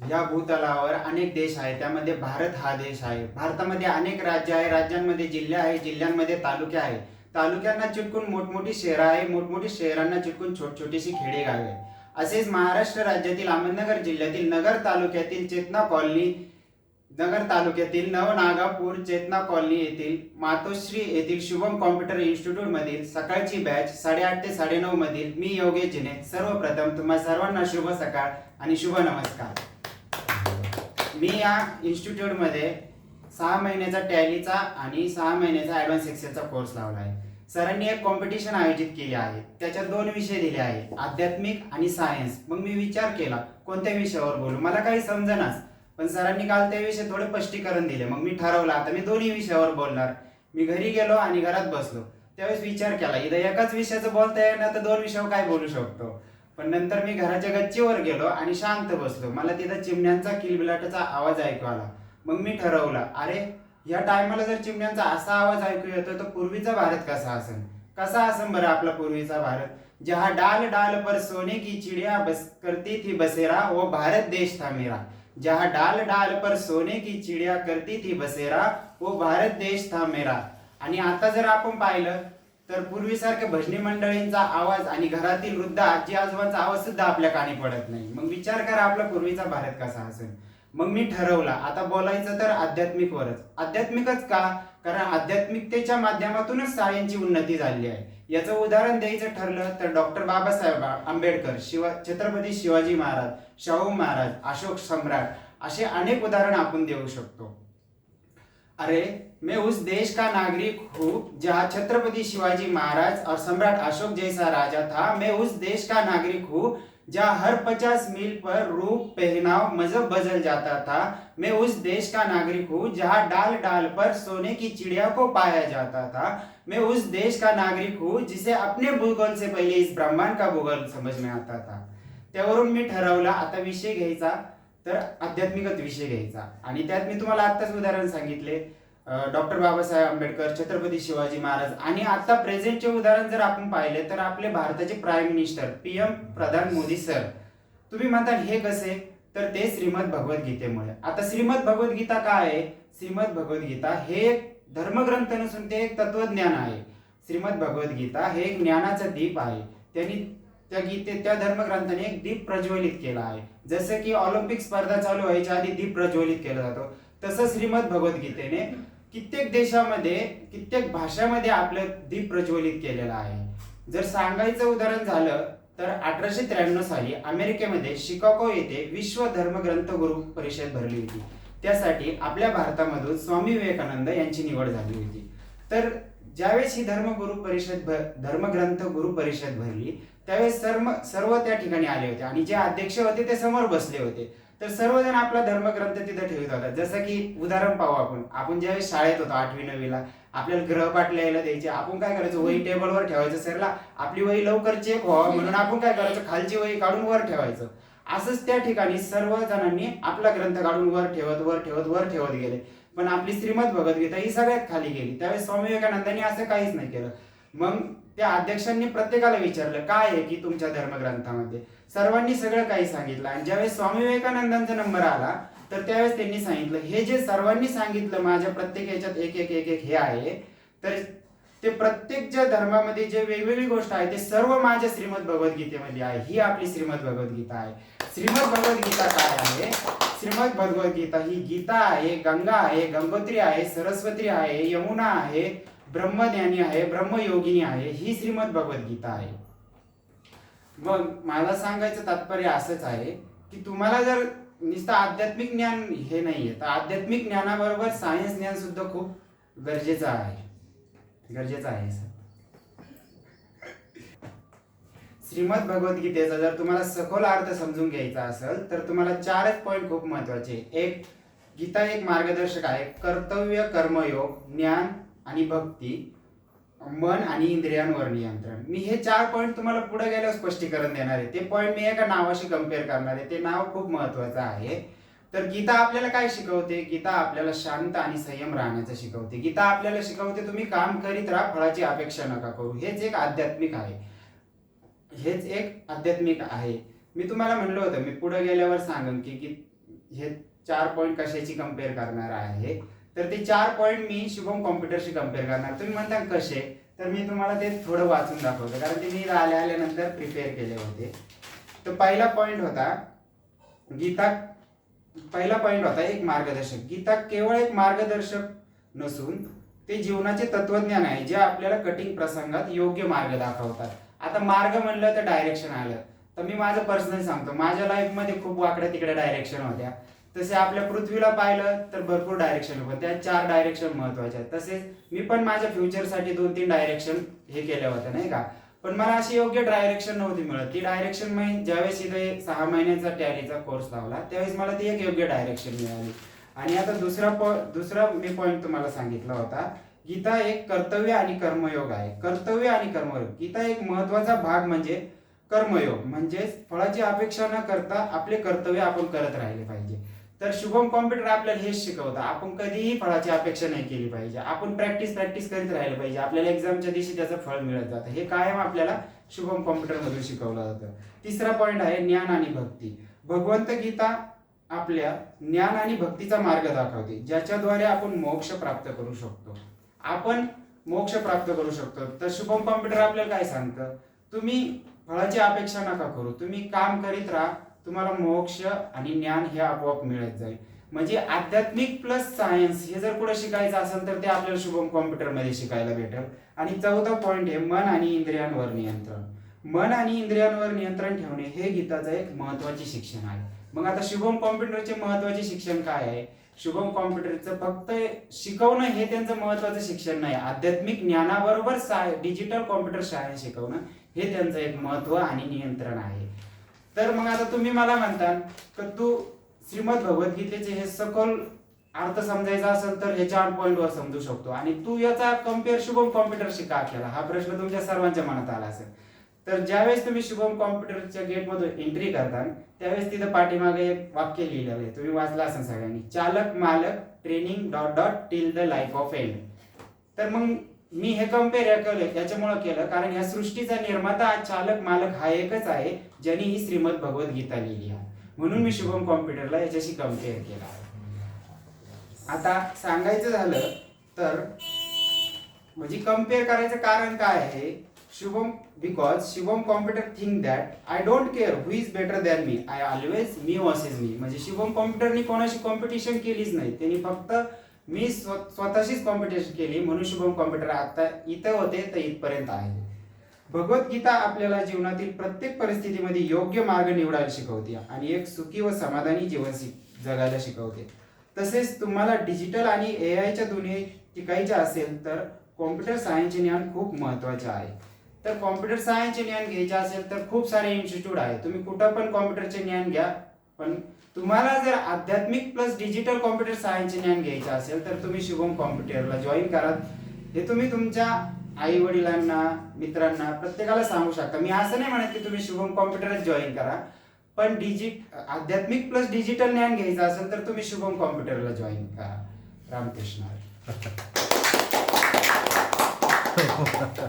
या भूतलावर अनेक देश आहेत. त्यामध्ये भारत हा देश आहे. भारतामध्ये अनेक राज्य आहे. राज्यांमध्ये जिल्हे आहे जिल्ह्यांमध्ये तालुके आहे तालुक्यांना चिटकून मोठमोठी शहरं आहे मोठमोठी शहरांना चिटकून छोट छोटीशी खेडेगावे आहे असेच महाराष्ट्र राज्यातील अहमदनगर जिल्ह्यातील नगर तालुक्यातील चेतना कॉलनी नगर तालुक्यातील नवनागापूर चेतना कॉलनी येथील मातोश्री येथील शुभम कॉम्प्युटर इन्स्टिट्यूट मधील सकाळची बॅच साडेआठ ते साडेनऊ मधील मी योगेश जिने. सर्वप्रथम तुम्हा सर्वांना शुभ सकाळ आणि शुभ नमस्कार. मी या इन्स्टिट्यूटमध्ये सहा महिन्याचा टॅलीचा आणि सहा महिन्याचा ॲडव्हान्स एक्सेलचा कोर्स लावला आहे सरांनी एक कॉम्पिटिशन आयोजित केली आहे. त्याच्यात दोन विषय दिले आहेत. आध्यात्मिक आणि सायन्स मग मी विचार केला कोणत्या विषयावर बोलू? मला काही समजेनाच पण सरांनी काल त्या विषय थोडे स्पष्टीकरण दिले. मग मी ठरवलं आता मी दोन्ही विषयावर बोलणार. मी घरी गेलो आणि घरात बसलो. त्यावेळेस विचार केला इथं एकाच विषयाचं बोलता येणार तर दोन विषयावर काय बोलू शकतो? पण नंतर मी घराच्या गच्चीवर गेलो आणि शांत बसलो. मला तिथं चिमण्यांचा किलबिलाटाचा आवाज ऐकू आला. मग मी ठरवलं अरे या टायमाला जर चिमण्यांचा असा आवाज ऐकू येतो तर पूर्वीचा भारत कसा असेल? कसा असेल बरं आपला पूर्वीचा भारत? जहा डाल डाल पर सोने की चिड़िया बस करती थी बसेरा वो भारत देश था मेरा. जहा डाल डाल पर सोने की चिड़िया करती थी बसेरा वो भारत देश था मेरा. आणि आता जर आपण पाहिलं तर पूर्वीसारख्या भजनी मंडळींचा आवाज आणि घरातील वृद्ध आजी आजोबांचा आवाज सुद्धा आपल्या कानी पडत नाही. मग विचार करा आपला पूर्वीचा भारत कसा असेल. मग मी ठरवला आता बोलायचं तर आध्यात्मिकवरच. आध्यात्मिकच का? कारण आध्यात्मिकतेच्या माध्यमातूनच सायन्सची उन्नती झाली आहे. याचं उदाहरण द्यायचं ठरलं तर डॉक्टर बाबासाहेब आंबेडकर शिवा छत्रपती शिवाजी महाराज शाहू महाराज अशोक सम्राट असे अनेक उदाहरण आपण देऊ शकतो. अरे मैं उस देश का नागरिक हूँ जहाँ छत्रपति शिवाजी महाराज और सम्राट अशोक जैसा राजा था। मैं उस देश का नागरिक हूँ जहाँ हर पचास मील पर रूप पहनाव मजहब बदल जाता था। मैं उस देश का नागरिक हूँ जहाँ डाल डाल पर सोने की चिड़िया को पाया जाता था। मैं उस देश का नागरिक हूँ जिसे अपने भूगोल से पहले इस ब्रह्मांड का भूगोल समझ में आता था। त्यावरून मी ठरवलं आता विषय घ्यायचा तर आध्यात्मिकच विषय घ्यायचा. आणि त्यात मी तुम्हाला आत्ताच उदाहरण सांगितले. डॉक्टर बाबासाहेब आंबेडकर छत्रपती शिवाजी महाराज आणि आता प्रेझेंटचे उदाहरण जर आपण पाहिले तर आपले भारताचे प्राईम मिनिस्टर पी एम प्रधान मोदी सर तुम्ही म्हणता हे कसे? तर ते श्रीमद भगवद्गीतेमुळे आता श्रीमद भगवद्गीता काय आहे? श्रीमद भगवद्गीता हे एक धर्मग्रंथ नसून ते एक तत्वज्ञान आहे. श्रीमद भगवद्गीता हे एक ज्ञानाचा दीप आहे. त्यांनी त्या गीते त्या धर्मग्रंथाने एक दीप प्रज्वलित केला आहे. जसं की ऑलिम्पिक स्पर्धा चालू व्हायच्या आधी दीप प्रज्वलित केला जातो तसं श्रीमद भगवद्गीतेने कित्येक देशामध्ये कित्येक भाषामध्ये आपलं दीप प्रज्वलित केलेलं आहे. जर सांगायचं उदाहरण झालं तर अठराशे त्र्याण्णव साली अमेरिकेमध्ये शिकागो येथे विश्व धर्मग्रंथ गुरु परिषद भरली होती. त्यासाठी आपल्या भारतामधून स्वामी विवेकानंद यांची निवड झाली होती. तर ज्यावेळेस ही धर्मगुरु परिषद भ- धर्मग्रंथ गुरु परिषद भरली त्यावेळेस सर्व सर्व त्या ठिकाणी आले होते. आणि जे अध्यक्ष होते ते समोर बसले होते. तर सर्वजण आपला धर्मग्रंथ तिथं ठेवत होता. जसं की उदाहरण पाहू आपण. आपण ज्यावेळेस शाळेत होतो आठवी नववीला आपल्याला ग्रहपाठ लिहायला द्यायचे. आपण काय करायचो? वही टेबलवर ठेवायचं सरला. आपली वही लवकर चेक व्हावं म्हणून आपण काय करायचं? खालची वही काढून वर ठेवायचं. असंच त्या ठिकाणी सर्व जणांनी आपला ग्रंथ काढून वर ठेवत वर ठेवत वर ठेवत गेले. पण आपली श्रीमद भगवद्गीता ही सगळ्यात खाली गेली. त्यावेळेस स्वामी विवेकानंदांनी असं काहीच नाही केलं. मग त्या अध्यक्षांनी प्रत्येकाला विचारलं काय आहे की तुमच्या धर्मग्रंथामध्ये? सर्वांनी सगळं काही सांगितलं आणि ज्यावेळेस स्वामी विवेकानंदांचा नंबर आला तर त्यावेळेस त्यांनी सांगितलं हे जे सर्वांनी सांगितलं माझ्या प्रत्येक याच्यात एक एक एक एक हे आहे तर ते प्रत्येक ज्या धर्मामध्ये जे वेगवेगळी गोष्ट आहे ते सर्व माझ्या श्रीमद भगवद्गीतेमध्ये आहे. ही आपली श्रीमद भगवद्गीता आहे. श्रीमद भगवद्गीता काय आहे? श्रीमद भगवद्गीता ही गीता आहे गंगा आहे गंगोत्री आहे सरस्वती आहे यमुना आहे ब्रह्मज्ञानी आहे ब्रह्मयोगिनी आहे ही श्रीमद भगवद्गीता आहे. मग मला सांगायचं तात्पर्य असंच आहे की तुम्हाला जर नुसतं आध्यात्मिक ज्ञान हे नाहीये तर आध्यात्मिक ज्ञानाबरोबर सायन्स ज्ञान सुद्धा खूप गरजेचं आहे. गरजेचं आहे सर श्रीमद भगवद्गीतेचा जर तुम्हाला सखोल अर्थ समजून घ्यायचा असेल तर तुम्हाला चारच पॉईंट खूप महत्त्वाचे. आहे. एक गीता एक मार्गदर्शक आहे. कर्तव्य कर्मयोग ज्ञान आणि भक्ती मन आणि इंद्रियांवर नियंत्रण. मी हे चार पॉईंट तुम्हाला पुढे गेल्यावर स्पष्टीकरण देणार आहे. ते पॉईंट मी एका नावाशी कंपेअर करणार आहे. ते नाव खूप महत्वाचं आहे. तर गीता आपल्याला काय शिकवते? गीता आपल्याला शांत आणि संयम राहण्याचं शिकवते. गीता आपल्याला शिकवते तुम्ही काम करीत राहा फळाची अपेक्षा नका करू. हेच एक आध्यात्मिक आहे. हेच एक आध्यात्मिक आहे. मी तुम्हाला म्हणलं होतं मी पुढे गेल्यावर सांगेन की हे चार पॉईंट कशाची कंपेअर करणार आहे? तर ते चार पॉईंट मी शुभम कॉम्प्युटरशी कंपेअर करणार. तुम्ही म्हणता कसे? तर मी तुम्हाला ते थोडं वाचून दाखवतो. कारण ते मी आल्या आल्यानंतर प्रिपेअर केले होते. तर पहिला पॉईंट होता गीता पहिला पॉईंट होता एक मार्गदर्शक. गीता केवळ एक मार्गदर्शक नसून ते जीवनाचे तत्वज्ञान आहे जे आपल्याला कठीण प्रसंगात योग्य मार्ग दाखवतात. आता मार्ग म्हणलं तर डायरेक्शन आलं. तर मी माझं पर्सनल सांगतो. माझ्या लाईफमध्ये खूप वाकड्या तिकडे डायरेक्शन होत्या. तसे आपल्या पृथ्वीला पाहिलं तर भरपूर डायरेक्शन होतं त्या चार डायरेक्शन महत्त्वाच्या आहेत. तसेच मी पण माझ्या फ्युचरसाठी दोन तीन डायरेक्शन हे केलं होतं नाही का? पण मला अशी योग्य डायरेक्शन नव्हती मिळत. ती डायरेक्शन मी ज्यावेळेस इथे सहा महिन्याचा टॅलीचा कोर्स लावला त्यावेळेस मला ती एक योग्य डायरेक्शन मिळाली. आणि आता दुसरा पॉ दुसरा मी पॉईंट तुम्हाला सांगितला होता. गीता एक कर्तव्य आणि कर्मयोग आहे. कर्तव्य आणि कर्मयोग. गीता एक महत्त्वाचा भाग म्हणजे कर्मयोग. म्हणजेच फळाची अपेक्षा न करता आपले कर्तव्य आपण करत राहिले पाहिजे. तर शुभम कॉम्प्युटर आपल्याला हेच शिकवतं. आपण कधीही फळाची अपेक्षा नाही केली पाहिजे. आपण प्रॅक्टिस प्रॅक्टिस करीत राहिलं पाहिजे. आपल्याला एक्झामच्या दिवशी त्याचं फळ मिळत जातं. हे कायम आपल्याला शुभम कॉम्प्युटर मधून शिकवलं जातं. तिसरा पॉईंट आहे ज्ञान आणि भक्ती. भगवंत गीता आपल्या ज्ञान आणि भक्तीचा मार्ग दाखवते ज्याच्याद्वारे आपण मोक्ष प्राप्त करू शकतो. आपण मोक्ष प्राप्त करू शकतो. तर शुभम कॉम्प्युटर आपल्याला काय सांगतं? तुम्ही फळाची अपेक्षा नका करू. तुम्ही काम करीत राहा. तुम्हाला मोक्ष आणि ज्ञान हे आपोआप मिळत जाईल. म्हणजे आध्यात्मिक प्लस सायन्स हे जर कुठं शिकायचं असेल तर ते आपल्याला शुभम कॉम्प्युटरमध्ये शिकायला भेटेल. आणि चौथा पॉईंट आहे मन आणि इंद्रियांवर नियंत्रण. मन आणि इंद्रियांवर नियंत्रण ठेवणे हे गीताचं एक महत्त्वाचे शिक्षण आहे. मग आता शुभम कॉम्प्युटरचे महत्त्वाचे शिक्षण काय आहे? शुभम कॉम्प्युटरचं फक्त शिकवणं हे त्यांचं महत्वाचं शिक्षण नाही. आध्यात्मिक ज्ञानाबरोबर साय डिजिटल कॉम्प्युटर शाळा शिकवणं हे त्यांचं एक महत्त्व आणि नियंत्रण आहे. तर मग आता तुम्ही मला म्हणता की तू श्रीमद भगवद्गीतेचे हे सखोल अर्थ समजायचा असेल तर ह्याच्या पॉइंट वर समजू शकतो. आणि तू याचा कंपेअर शुभम कॉम्प्युटरशी का केला हा प्रश्न तुमच्या सर्वांच्या मनात आला असेल. तर ज्यावेळेस तुम्ही शुभम कॉम्प्युटरच्या गेटमधून एंट्री करता त्यावेळेस तिथं पाठीमागे एक वाक्य लिहिलेलं आहे. तुम्ही वाचलं असेल सगळ्यांनी. चालक मालक training dot dot till the life of end तर मग मी हे कंपेअर केलं याच्यामुळे केलं. कारण या सृष्टीचा निर्माता चालक मालक हा एकच आहे ज्यांनी ही श्रीमद गीता लिहिली आहे. म्हणून मी शुभम कॉम्प्युटरला याच्याशी कंपेअर केला आता सांगायचं झालं तर म्हणजे कंपेअर करायचं कारण काय आहे? Shubham because Shubham computer think that I don't care who is better than me I always me washes मी म्हणजे शुभम कॉम्प्युटरनी कोणाशी कॉम्पिटिशन केलीच नाही. त्यांनी फक्त मी स्व- स्वतःशीच कॉम्पिटिशन केली म्हणून शुभम कॉम्प्युटर आता इथं होते तर इथपर्यंत आहे. भगवद्गीता आपल्याला जीवनातील प्रत्येक परिस्थितीमध्ये योग्य मार्ग निवडायला शिकवते आणि एक सुखी व समाधानी जीवन जगायला शिकवते. तसेच तुम्हाला डिजिटल आणि ए आयच्या दुनियेत टिकायचे असेल तर कॉम्प्युटर सायन्सचे ज्ञान खूप महत्त्वाचे आहे. तर कॉम्प्युटर सायन्सचे ज्ञान घ्यायचे असेल तर खूप सारे इन्स्टिट्यूट आहे तुम्ही कुठं पण कॉम्प्युटरचे ज्ञान घ्या पण तुम्हाला जर आध्यात्मिक प्लस डिजिटल कॉम्प्युटर सायन्सचे ज्ञान घ्यायचं असेल तर तुम्ही शुभम कॉम्प्युटरला जॉईन करा हे तुम्ही तुमच्या आई वडिलांना मित्रांना प्रत्येकाला सांगू शकता. मी असं नाही म्हणत की तुम्ही शुभम कॉम्प्युटरच जॉईन करा पण डिजिट आध्यात्मिक प्लस डिजिटल ज्ञान घ्यायचं असेल तर तुम्ही शुभम कॉम्प्युटरला जॉईन करा. रामकृष्ण.